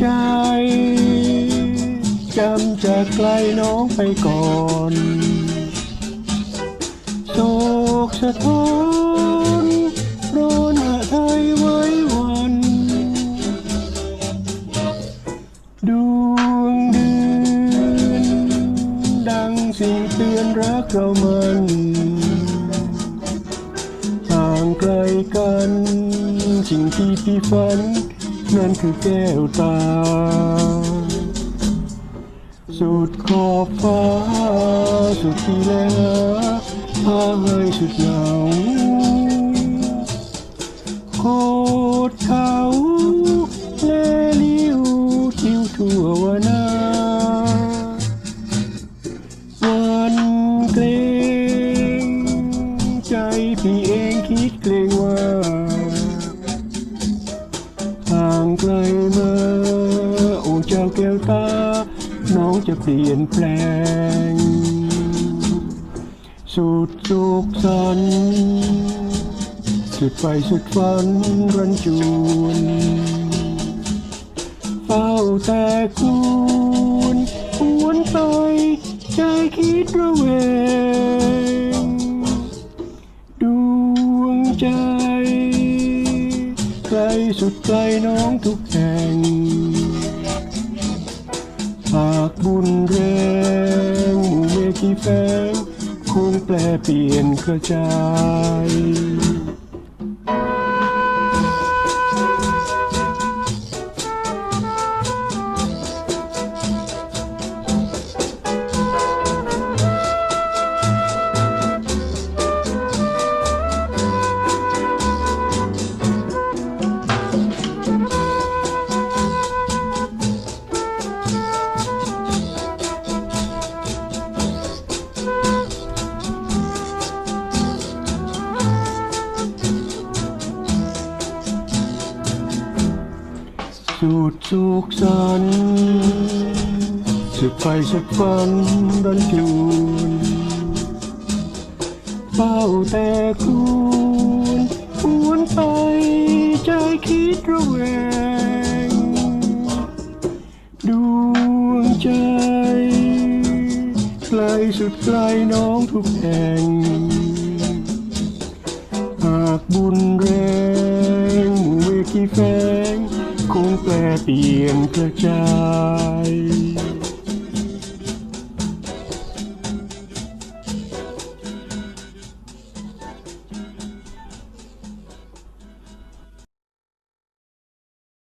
จำจากไกลน้องไปก่อนโศกสะท้อนร้อนหะไทยไว้วัน ดวงเดือนดังสิ่งเตือนรักเรามันห่างไกลกัน สิ่งที่พี่ฝัน นั่นคือแก้วตา สุดขอบฟ้า สุดที่แล้วพาให้สุดเหงาโคตรเขาเลลิวทิวทั่ววนาวันเกรงใจพี่เองคิดเกรงว่า ไกลมาโอ้เจ้าแก้วตา น้องจะเปลี่ยนแปลง สุดสุขสันสุดไฟสุดฝันรันจวนเฝ้าแต่คุณหวนไปใจคิดระแวงดวงใจ สุดใจน้องทุกแห่งหากบุญแรงหมู่เมฆที่แฝงคงแปลเปลี่ยนกระจาย สุดสุขสันสุดไฟสุดฝันรันจวนเฝ้าแต่คุณหวนไปใจคิดระแวงดวงใจไกลสุดไกลน้องทุกแห่ง หากบุญแรงหมู่เวทีแฝ งคงแปรเปลี่ยนกระจาย